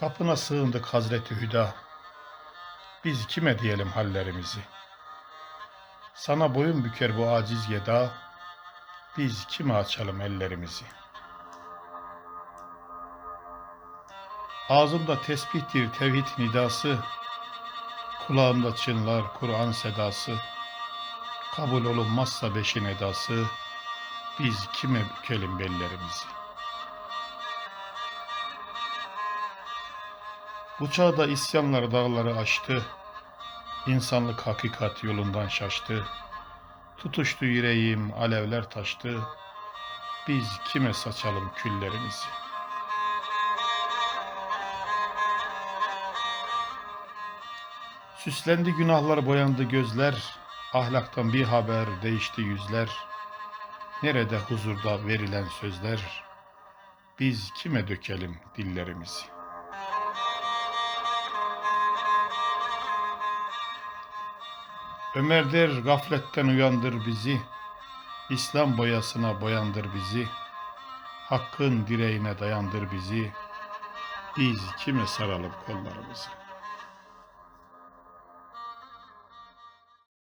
Kapına sığındık Hazreti Hüda. Biz kime diyelim hallerimizi? Sana boyun büker bu aciz geda. Biz kime açalım ellerimizi? Ağzımda tesbihtir tevhid nidası. Kulağımda çınlar Kur'an sedası. Kabul olunmazsa beşin edası. Biz kime bükelim bellerimizi? Bu çağda isyanlar dağları aştı. İnsanlık hakikat yolundan şaştı. Tutuştu yüreğim, alevler taştı. Biz kime saçalım küllerimizi? Süslendi günahlar, boyandı gözler. Ahlaktan bir haber, değişti yüzler. Nerede huzurda verilen sözler? Biz kime dökelim dillerimizi? Ömer der gafletten uyandır bizi. İslam boyasına boyandır bizi. Hakkın direğine dayandır bizi. Biz kime saralım kollarımızı?